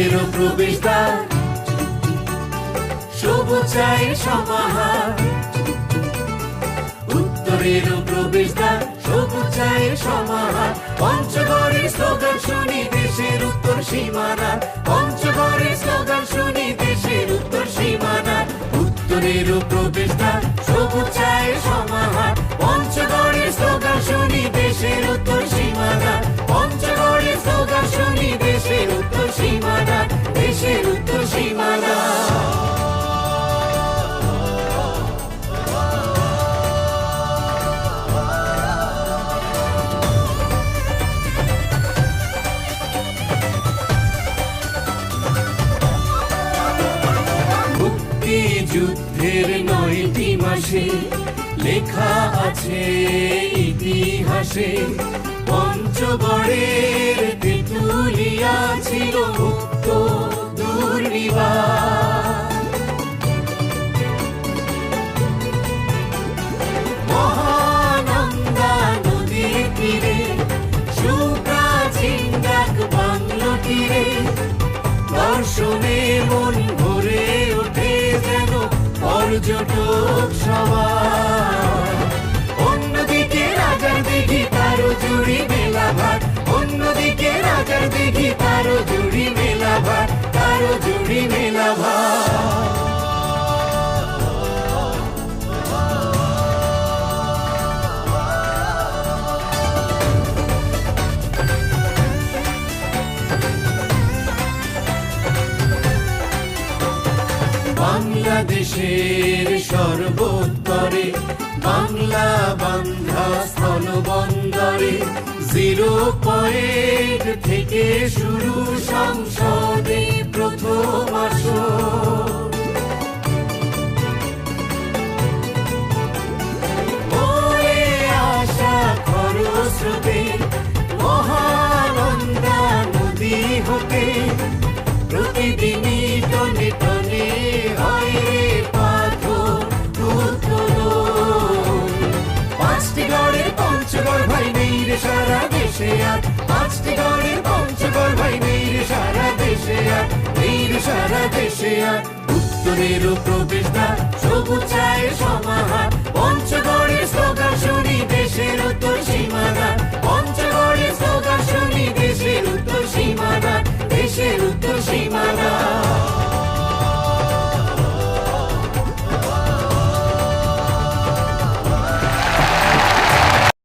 আনন্দের প্রবেশদ্বার। সবুজ চায়ের সমাহার। উত্তরের প্রবেশদ্বার সবুজ চায়ের সমাহার। পঞ্চগড়ের স্লোগান শুনি দেশের উত্তর সীমানা। পঞ্চগড়ের স্লোগান শুনি দেশের উত্তর সীমানা। উত্তরের প্রবেশ যুদ্ধের নয়টি মাসে লেখা আছে ইতিহাসে। পঞ্চগড়ের তেতুলিয়া ছিল মুক্ত দুর্নিবার। দর্শনে মন পর্যটক সবার অন্যদিকে জুড়ি মেলা ভাট। অন্যদিকে মেলা জুড়ি মেলা ভাট। বাংলাদেশের সর্বোত্তরে বাংলা বান্ধা স্থল বন্দরে জিরো পয়েন্ট থেকে শুরু সংসদে প্রথম আর উত্তরেরও প্রবেশদ্বার সবুজ চায় সমাহার।